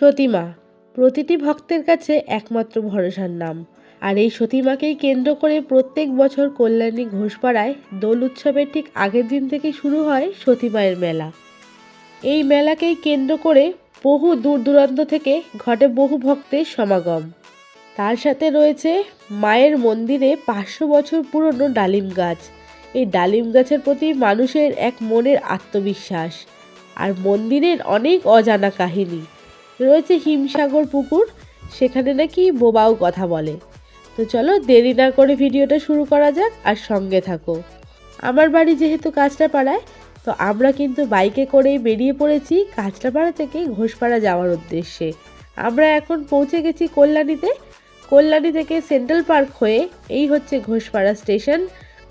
সতীমা, প্রতিটি ভক্তের কাছে একমাত্র ভরসার নাম। আর এই সতীমাকেই কেন্দ্র করে প্রত্যেক বছর কল্যাণী ঘোষপাড়ায় দোল উৎসবের ঠিক আগের দিন থেকে শুরু হয় সতীমায়ের মেলা। এই মেলাকেই কেন্দ্র করে বহু দূর দূরান্ত থেকে ঘটে বহু ভক্তের সমাগম। তার সাথে রয়েছে মায়ের মন্দিরে পাঁচশো বছর পুরনো ডালিম গাছ। এই ডালিম গাছের প্রতি মানুষের এক মনের আত্মবিশ্বাস। আর মন্দিরের অনেক অজানা কাহিনী। রয়েছে হিমসাগর পুকুর, সেখানে নাকি বোবাও কথা বলে। তো চলো দেরি না করে ভিডিওটা শুরু করা যাক আর সঙ্গে থাকো। আমার বাড়ি যেহেতু কাঁচরাপাড়ায়, তো আমরা কিন্তু বাইকে করেই বেরিয়ে পড়েছি কাঁচরাপাড়া থেকে ঘোষপাড়া যাওয়ার উদ্দেশ্যে। আমরা এখন পৌঁছে গেছি কল্যাণীতে। কল্যাণী থেকে সেন্ট্রাল পার্ক হয়ে এই হচ্ছে Ghoshpara station.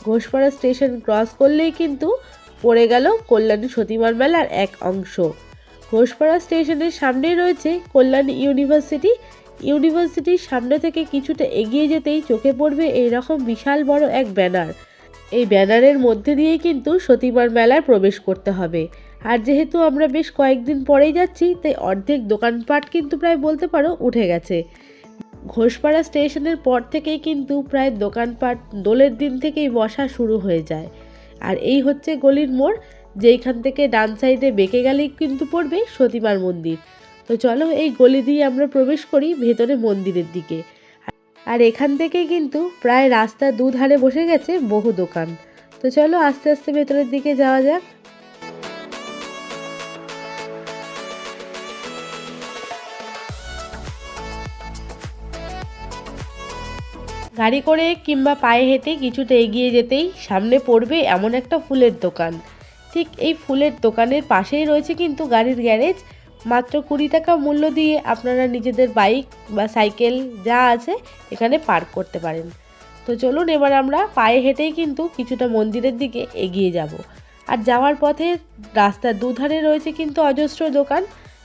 Ghoshpara station cross করলেই কিন্তু পড়ে গেল কল্যাণী সতীমার মেলার এক অংশ। ঘোষপাড়া স্টেশনের সামনেই রয়েছে কল্যাণী ইউনিভার্সিটি। ইউনিভার্সিটির সামনে থেকে কিছুটা এগিয়ে যেতেই চোখে পড়বে এইরকম বিশাল বড় এক ব্যানার। এই ব্যানারের মধ্যে দিয়েই কিন্তু সতীমার মেলায় প্রবেশ করতে হবে। আর যেহেতু আমরা বেশ কয়েকদিন পরেই যাচ্ছি, তাই অর্ধেক দোকানপাট কিন্তু প্রায় বলতে পারো উঠে গেছে। ঘোষপাড়া স্টেশনের পর থেকেই কিন্তু প্রায় দোকানপাট দোলের দিন থেকেই বসা শুরু হয়ে যায়। আর এই হচ্ছে গলির মোড়। যেইখান থেকে ডান সাইডে বেঁকে গেলেই কিন্তু পড়বে সতীমার মন্দির। তো চলো এই গলি দিয়ে আমরা প্রবেশ করি ভেতরে মন্দিরের দিকে। আর এখান থেকে কিন্তু প্রায় রাস্তার দুধারে বসে গেছে বহু দোকান। তো চলো আস্তে আস্তে ভেতরের দিকে যাওয়া যাক। গাড়ি করে কিংবা পায়ে হেঁটে কিছুটা এগিয়ে যেতেই সামনে পড়বে এমন একটা ফুলের দোকান। ঠিক এই ফুলের দোকানের পাশেই রয়েছে কিন্তু গাড়ির গ্যারেজ। মাত্র কুড়ি টাকা মূল্য দিয়ে আপনারা নিজেদের বাইক বা সাইকেল যা আছে এখানে পার্ক করতে পারেন। তো চলুন এবার আমরা পায়ে হেঁটেই কিন্তু কিছুটা মন্দিরের দিকে এগিয়ে যাব। আর যাওয়ার পথে রাস্তার দুধারে রয়েছে কিন্তু অজস্র দোকান।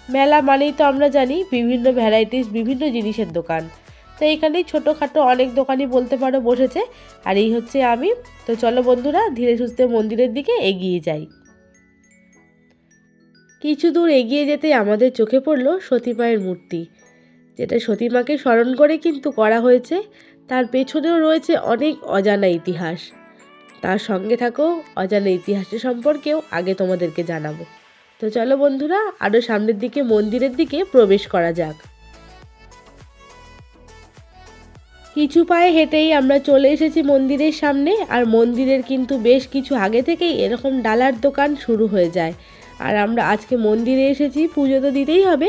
মেলা মানেই তো আমরা জানি বিভিন্ন ভ্যারাইটিস বিভিন্ন জিনিসের দোকান। তো এইখানেই ছোটোখাটো অনেক দোকানই বলতে পারো বসেছে। আর এই হচ্ছে আমি। তো চলো বন্ধুরা, ধীরে সুস্থে মন্দিরের দিকে এগিয়ে যাই। কিছু দূর এগিয়ে যেতে আমাদের চোখে পড়ল সতীমায়ের মূর্তি। যেটা সতীমাকে স্মরণ করে কিন্তু করা হয়েছে। তার পেছনেও রয়েছে অনেক অজানা ইতিহাস। তার সঙ্গে থাকো, অজানা ইতিহাসের সম্পর্কেও আগে তোমাদেরকে জানাব। তো চলো বন্ধুরা আরও সামনের দিকে, মন্দিরের দিকে প্রবেশ করা যাক। কিছু পায়ে হেঁটেই আমরা চলে এসেছি মন্দিরের সামনে, আর মন্দিরের কিন্তু বেশ কিছু আগে থেকেই এরকম ডালার দোকান শুরু হয়ে যায়। আর আমরা আজকে মন্দিরে এসেছি, পুজো তো দিতেই হবে,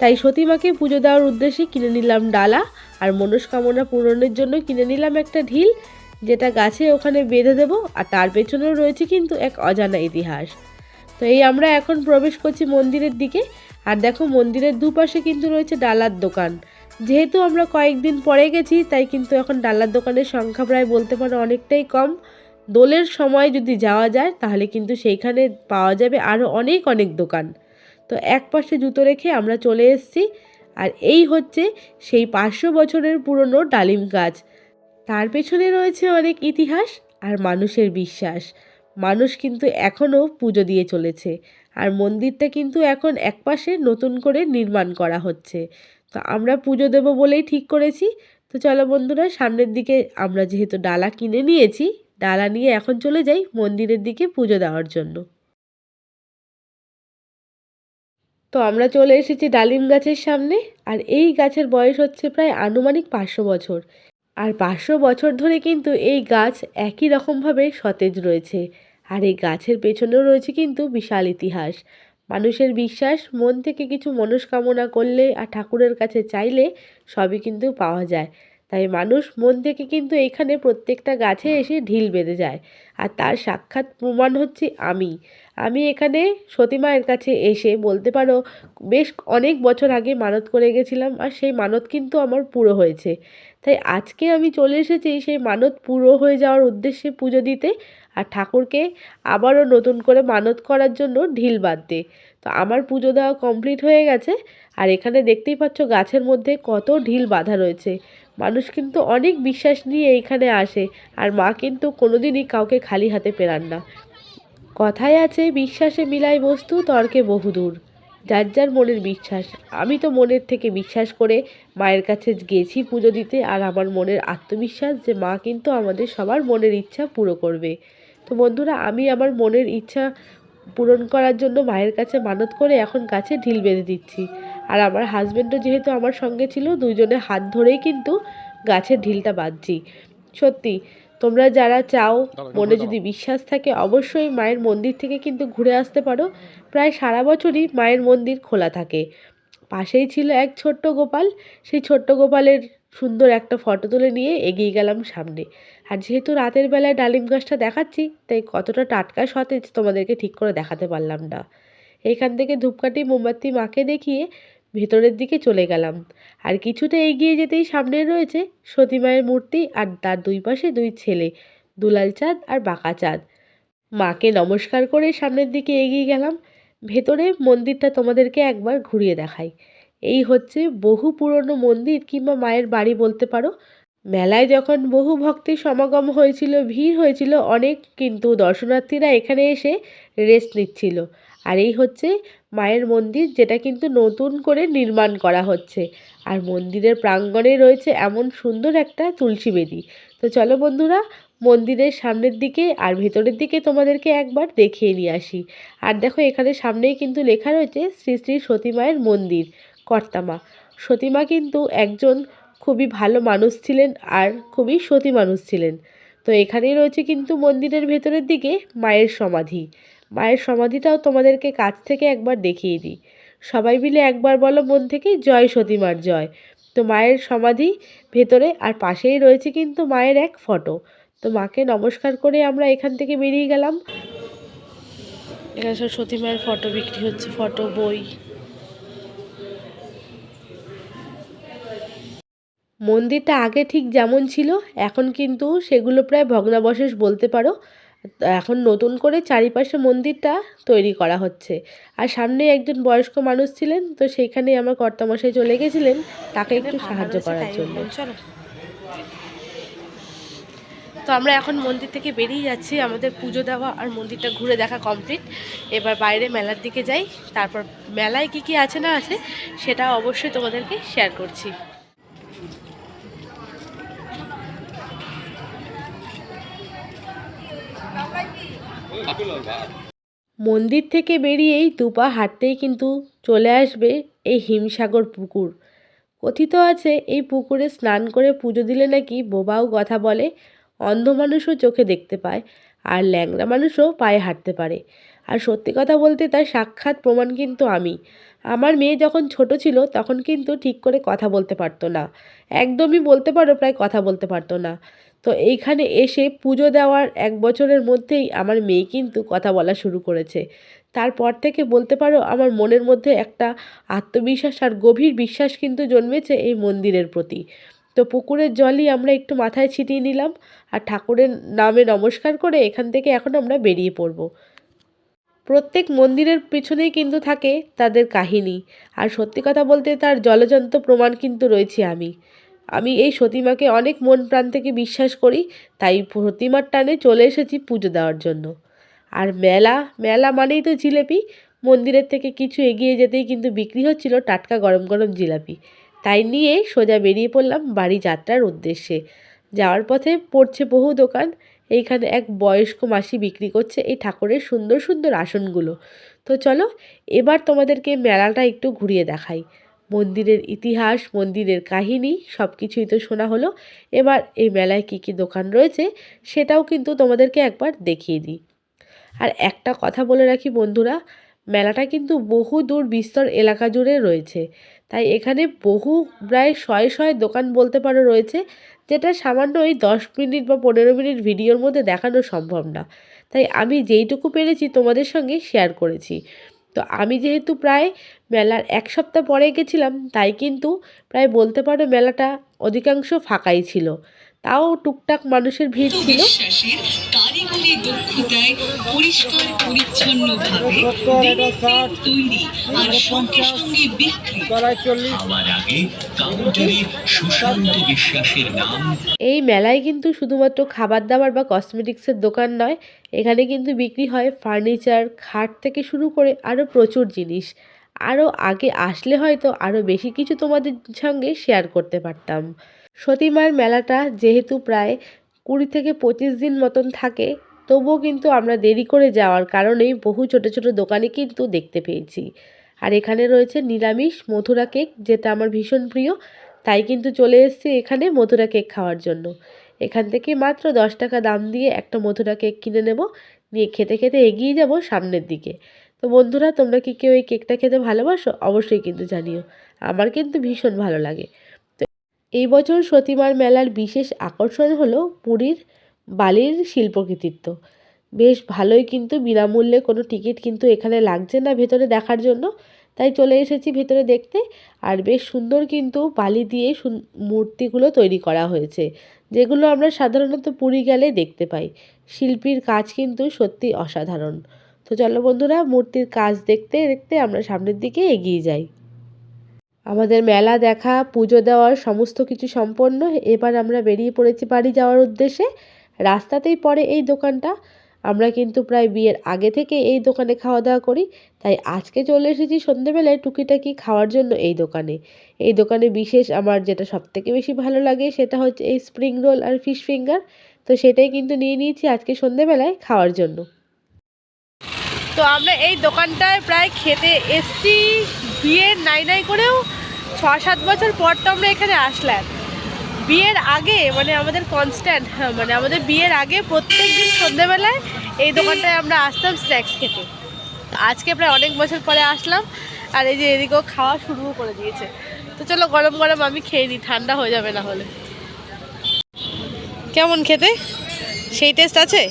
তাই সতীমাকে পুজো দেওয়ার উদ্দেশ্যে কিনে নিলাম ডালা, আর মনস্কামনা পূরণের জন্য কিনে নিলাম একটা ঢিল, যেটা গাছে ওখানে বেঁধে দেবো, আর তার পেছনেও রয়েছে কিন্তু এক অজানা ইতিহাস। তো এই আমরা এখন প্রবেশ করছি মন্দিরের দিকে আর দেখো মন্দিরের দুপাশে কিন্তু রয়েছে ডালার দোকান। যেহেতু আমরা কয়েকদিন পরে গেছি, তাই কিন্তু এখন ডালার দোকানের সংখ্যা প্রায় বলতে পারো অনেকটাই কম। দোলের সময় যদি যাওয়া যায়, তাহলে কিন্তু সেইখানে পাওয়া যাবে আরও অনেক অনেক দোকান। তো এক পাশে জুতো রেখে আমরা চলে এসেছি, আর এই হচ্ছে সেই পাঁচশো বছরের পুরনো ডালিম গাছ। তার পেছনে রয়েছে অনেক ইতিহাস আর মানুষের বিশ্বাস। মানুষ কিন্তু এখনও পুজো দিয়ে চলেছে। আর মন্দিরটা কিন্তু এখন একপাশে নতুন করে নির্মাণ করা হচ্ছে। তো আমরা পুজো দেবো বলেই ঠিক করেছি। তো চলো বন্ধুরা, সামনের দিকে আমরা যেহেতু ডালা কিনে নিয়েছি, ডালা নিয়ে এখন চলে যাই মন্দিরের দিকে পুজো দেওয়ার জন্য। তো আমরা চলে এসেছি ডালিম গাছের সামনে, আর এই গাছের বয়স হচ্ছে প্রায় আনুমানিক পাঁচশো বছর। আর পাঁচশো বছর ধরে কিন্তু এই গাছ একই রকমভাবে সতেজ রয়েছে। আর এই গাছের পেছনেও রয়েছে কিন্তু বিশাল ইতিহাস। মানুষের বিশ্বাস, মন থেকে কিছু মনস্কামনা করলে আর ঠাকুরের কাছে চাইলে সবই কিন্তু পাওয়া যায়। তাই মানুষ মন থেকে কিন্তু এখানে প্রত্যেকটা গাছে এসে ঢিল বেঁধে যায়। আর তার সাক্ষাৎ প্রমাণ হচ্ছে আমি। আমি এখানে সতীমায়ের কাছে এসে বলতে পারো, বেশ অনেক বছর আগে মানত করে গেছিলাম আর সেই মানত কিন্তু আমার পুরো হয়েছে। তাই আজকে আমি চলে এসেছি সেই মানত পুরো হয়ে যাওয়ার উদ্দেশ্যে পুজো দিতে আর ঠাকুরকে আবারও নতুন করে মানত করার জন্য ঢিল বাঁধতে। তো আমার পুজো দেওয়া কমপ্লিট হয়ে গেছে আর এখানে দেখতেই পাচ্ছ গাছের মধ্যে কত ঢিল বাঁধা রয়েছে। মানুষ কিন্তু অনেক বিশ্বাস নিয়ে এইখানে আসে আর মা কিন্তু কোনোদিনই কাউকে খালি হাতে পেরান না। কথায় আছে, বিশ্বাসে মিলাই বস্তু, তর্কে বহুদূর। যার যার মনের বিশ্বাস। আমি তো মনের থেকে বিশ্বাস করে মায়ের কাছে গেছি পুজো দিতে আর আমার মনের আত্মবিশ্বাস যে মা কিন্তু আমাদের সবার মনের ইচ্ছা পুরো করবে। তো বন্ধুরা আমি আমার মনের ইচ্ছা পূরণ করার জন্য মায়ের কাছে মানত করে এখন গাছে ঢিল বেঁধে দিচ্ছি। আর আমার হাজব্যান্ডও যেহেতু আমার সঙ্গে ছিল দুজনে হাত ধরেই কিন্তু গাছের ঢিলটা বাঁধছি। সত্যি তোমরা যারা চাও মনে যদি বিশ্বাস থাকে অবশ্যই মায়ের মন্দির থেকে কিন্তু ঘুরে আসতে পারো। প্রায় সারা বছরই মায়ের মন্দির খোলা থাকে। পাশেই ছিল এক ছোট্ট গোপাল সেই ছোট্ট গোপালের সুন্দর একটা ফটো তুলে নিয়ে এগিয়ে গেলাম সামনে। আর যেহেতু রাতের বেলায় ডালিম গাছটা দেখাচ্ছি, তাই কতটা টাটকা সতেজ তোমাদেরকে ঠিক করে দেখাতে পারলাম না। এইখান থেকে ধূপকাঠি, মোমবাতি মাকে দেখিয়ে ভেতরের দিকে চলে গেলাম। আর কিছুটা এগিয়ে যেতেই সামনে রয়েছে সতী মায়ের মূর্তি আর তার দুই পাশে দুই ছেলে, দুলাল চাঁদ আর বাঁকা চাঁদ। মাকে নমস্কার করে সামনের দিকে এগিয়ে গেলাম। ভেতরে মন্দিরটা তোমাদেরকে একবার ঘুরিয়ে দেখাই। এই হচ্ছে বহু পুরনো মন্দির কিংবা মায়ের বাড়ি বলতে পারো। মেলায় যখন বহু ভক্তের সমাগম হয়েছিল, ভিড় হয়েছিল, অনেক কিন্তু দর্শনার্থীরা এখানে এসে রেস্ট নিচ্ছিল। আর এই হচ্ছে মায়ের মন্দির যেটা কিন্তু নতুন করে নির্মাণ করা হচ্ছে। আর মন্দিরের প্রাঙ্গণে রয়েছে এমন সুন্দর একটা তুলসী বেদি। তো চলো বন্ধুরা, মন্দিরের সামনের দিকে আর ভেতরের দিকে তোমাদেরকে একবার দেখিয়ে নিয়ে আসি। আর দেখো এখানে সামনেই কিন্তু লেখা রয়েছে শ্রী শ্রী সতী মায়ের মন্দির। কর্তামা সতীমা কিন্তু একজন খুবই ভালো মানুষ ছিলেন আর খুবই সতী মানুষ ছিলেন। তো এখানেই রয়েছে কিন্তু মন্দিরের ভেতরের দিকে মায়ের সমাধি। মায়ের সমাধিটাও তোমাদেরকে কাছ থেকে একবার দেখিয়ে দিই। সবাই মিলে একবার বলো মন থেকে, জয় সতীমার জয়। তো মায়ের সমাধি ভেতরে আর পাশেই রয়েছে কিন্তু মায়ের এক ফটো। তো মাকে নমস্কার করে আমরা এখান থেকে বেরিয়ে গেলাম। এখানে সব সতী মায়ের ফটো বিক্রি হচ্ছে, ফটো, বই। মন্দিরটা আগে ঠিক যেমন ছিল এখন কিন্তু সেগুলো প্রায় ভগ্নাবশেষ বলতে পারো। এখন নতুন করে চারিপাশে মন্দিরটা তৈরি করা হচ্ছে। আর সামনে একজন বয়স্ক মানুষ ছিলেন তো সেইখানে আমার কর্তামশাই চলে গেছিলেন তাকে একটু সাহায্য করার জন্য। তো আমরা এখন মন্দির থেকে বেরিয়ে যাচ্ছি আমাদের পুজো দেওয়া আর মন্দিরটা ঘুরে দেখা কমপ্লিট। এবার বাইরে মেলার দিকে যাই তারপর মেলায় কি কি আছে না আছে সেটা অবশ্যই তোমাদেরকে শেয়ার করছি। মন্দির থেকে বেরিয়েই দুপা হাঁটতেই কিন্তু চলে আসবে এই হিমসাগর পুকুর। কথিত আছে, এই পুকুরে স্নান করে পুজো দিলে নাকি বোবাও কথা বলে, অন্ধ মানুষও চোখে দেখতে পায়, আর ল্যাংড়া মানুষও পায়ে হাঁটতে পারে। আর সত্যি কথা বলতে তার সাক্ষাৎ প্রমাণ কিন্তু আমি। আমার মেয়ে যখন ছোট ছিল, তখন কিন্তু ঠিক করে কথা বলতে পারতো না। একদমই বলতে পারো, প্রায় কথা বলতে পারতো না। তো এইখানে এসে পুজো দেওয়ার এক বছরের মধ্যেই আমার মেয়ে কিন্তু কথা বলা শুরু করেছে। তারপর থেকে বলতে পারো আমার মনের মধ্যে একটা আত্মবিশ্বাস আর গভীর বিশ্বাস কিন্তু জন্মেছে এই মন্দিরের প্রতি। তো পুকুরের জলই আমরা একটু মাথায় ছিটিয়ে নিলাম আর ঠাকুরের নামে নমস্কার করে এখান থেকে এখন আমরা বেরিয়ে পড়ব। প্রত্যেক মন্দিরের পিছনেই কিন্তু থাকে তাদের কাহিনী। আর সত্যি কথা বলতে তার জলজন্ত প্রমাণ কিন্তু রয়েছে আমি। আমি এই সতীমাকে অনেক মন প্রাণ থেকে বিশ্বাস করি, তাই প্রতিমার টানে চলে এসেছি পুজো দেওয়ার জন্য। আর মেলা মেলা মানেই তো জিলেপি। মন্দিরের থেকে কিছু এগিয়ে যেতেই কিন্তু বিক্রি হচ্ছিল টাটকা গরম গরম জিলাপি। তাই নিয়ে সোজা বেরিয়ে পড়লাম বাড়ি যাত্রার উদ্দেশ্যে। যাওয়ার পথে পড়ছে বহু দোকান। এইখানে এক বয়স্ক মাসি বিক্রি করছে এই ঠাকুরের সুন্দর সুন্দর আসনগুলো। তো চলো, এবার তোমাদেরকে মেলাটা একটু ঘুরিয়ে দেখাই। মন্দিরের ইতিহাস, মন্দিরের কাহিনী সব কিছুই তো শোনা হলো। এবার এই মেলায় কী কী দোকান রয়েছে, সেটাও কিন্তু তোমাদেরকে একবার দেখিয়ে দিই। আর একটা কথা বলে রাখি বন্ধুরা, মেলাটা কিন্তু বহু দূর বিস্তর এলাকা জুড়ে রয়েছে। তাই এখানে বহু, প্রায় শয়ে শয়ে দোকান বলতে পারো রয়েছে, যেটা সামান্য ওই দশ মিনিট বা পনেরো মিনিট ভিডিওর মধ্যে দেখানো সম্ভব না। তাই আমি যেইটুকু পেরেছি তোমাদের সঙ্গে শেয়ার করেছি। তো আমি যেহেতু প্রায় মেলার এক সপ্তাহ পরে গেছিলাম তাই কিন্তু প্রায় বলতে পারো মেলাটা অধিকাংশ ফাঁকাই ছিল। তাও টুকটাক মানুষের ভিড় ছিল। বিশ্বাসের দক্ষতায় পরিষ্কার পরিচ্ছন্নভাবে তৈরি আর সঙ্গে সঙ্গে বিক্রি। খাওয়ার আগে কাউন্টারে সুশান্ত বিশ্বাসের নাম। এই মেলায় কিন্তু শুধুমাত্র খাবার দাবার বা কসমেটিক্সের দোকান নয় এখানে কিন্তু বিক্রি হয় ফার্নিচার খাট থেকে শুরু করে আরও প্রচুর জিনিস। আরও আগে আসলে হয়তো আরও বেশি কিছু তোমাদের সঙ্গে শেয়ার করতে পারতাম। সতীমার মেলাটা যেহেতু প্রায় কুড়ি থেকে পঁচিশ দিন মতন থাকে তবুও কিন্তু আমরা দেরি করে যাওয়ার কারণেই বহু ছোট ছোট দোকানে কিন্তু দেখতে পেয়েছি। আর এখানে রয়েছে নিরামিষ মথুরা কেক, যেটা আমার ভীষণ প্রিয়। তাই কিন্তু চলে এসেছি এখানে মথুরা কেক খাওয়ার জন্য। এখান থেকে মাত্র দশ টাকা দাম দিয়ে একটা মথুরা কেক কিনে নেব। নিয়ে খেতে খেতে এগিয়ে যাব সামনের দিকে। তো বন্ধুরা, তোমরা কি কেউ এই কেকটা খেতে ভালোবাসো? অবশ্যই কিন্তু জানিও। আমার কিন্তু ভীষণ ভালো লাগে। তো এই বছর সতীমার মেলার বিশেষ আকর্ষণ হলো পুরীর বালির শিল্পকৃতিত্ব। বেশ ভালোই কিন্তু বিনামূল্যে কোনো টিকিট কিন্তু এখানে লাগছে না ভেতরে দেখার জন্য। তাই চলে এসেছি ভেতরে দেখতে। আর বেশ সুন্দর কিন্তু বালি দিয়ে মূর্তিগুলো তৈরি করা হয়েছে, যেগুলো আমরা সাধারণত পুরী গেলে দেখতে পাই। শিল্পীর কাজ কিন্তু সত্যি অসাধারণ। তো চলো বন্ধুরা, মূর্তির কাজ দেখতে দেখতে আমরা সামনের দিকে এগিয়ে যাই। আমাদের মেলা দেখা, পুজো দেওয়ার সমস্ত কিছু সম্পন্ন। এবার আমরা বেরিয়ে পড়েছি বাড়ি যাওয়ার উদ্দেশ্যে। রাস্তাতেই পড়ে এই দোকানটা। আমরা কিন্তু প্রায় বিয়ের আগে থেকে এই দোকানে খাওয়া দাওয়া করি। তাই আজকে চলে এসেছি সন্ধেবেলায় টুকিটাকি খাওয়ার জন্য এই দোকানে। এই দোকানে বিশেষ আমার যেটা সবথেকে বেশি ভালো লাগে সেটা হচ্ছে এই স্প্রিং রোল আর ফিশ ফিঙ্গার। তো সেটাই কিন্তু নিয়ে নিয়েছি আজকে সন্ধেবেলায় খাওয়ার জন্য। তো আমরা এই দোকানটায় প্রায় খেতে এসছি। বিয়ের নাই নাই করেও ছ সাত বছর পর তো আমরা এখানে আসলাম। বিয়ের আগে মানে আমাদের কনস্ট্যান্ট মানে আমাদের বিয়ের আগে প্রত্যেক দিন সন্ধ্যেবেলায় এই দোকানটায় আমরা আসতাম স্ন্যাক্স খেতে। আজকে প্রায় অনেক বছর পরে আসলাম, আর এই যে এদিকেও খাওয়া শুরুও করে দিয়েছে। তো চলো গরম গরম আমি খেয়ে নিই, ঠান্ডা হয়ে যাবে না হলে। কেমন খেতে? সেই টেস্ট আছে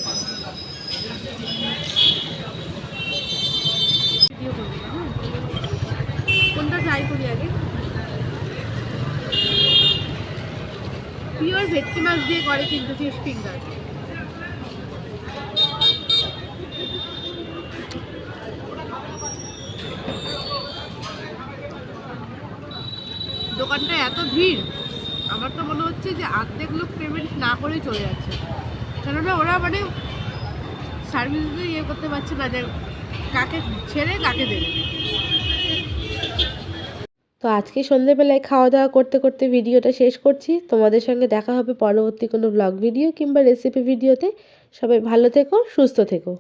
কোনটা ট্রাই করি আগে পিওর ভেটকি মাছ দিয়ে করে কিন্তু ফিশ ফিঙ্গার। দোকানটা এত ভিড়, আমার তো মনে হচ্ছে যে অর্ধেক লোক পেমেন্ট না করেই চলে যাচ্ছে। কেননা ওরা মানে সার্ভিস ইয়ে করতে পারছে না যে কাকে ছেড়ে কাকে দেবে। তো আজকে সন্ধেবেলায় খাওয়া দাওয়া করতে করতে ভিডিওটা শেষ করছি। তোমাদের সঙ্গে দেখা হবে পরবর্তী কোনো ব্লগ ভিডিও কিংবা রেসিপি ভিডিওতে সবাই ভালো থেকো, সুস্থ থেকো।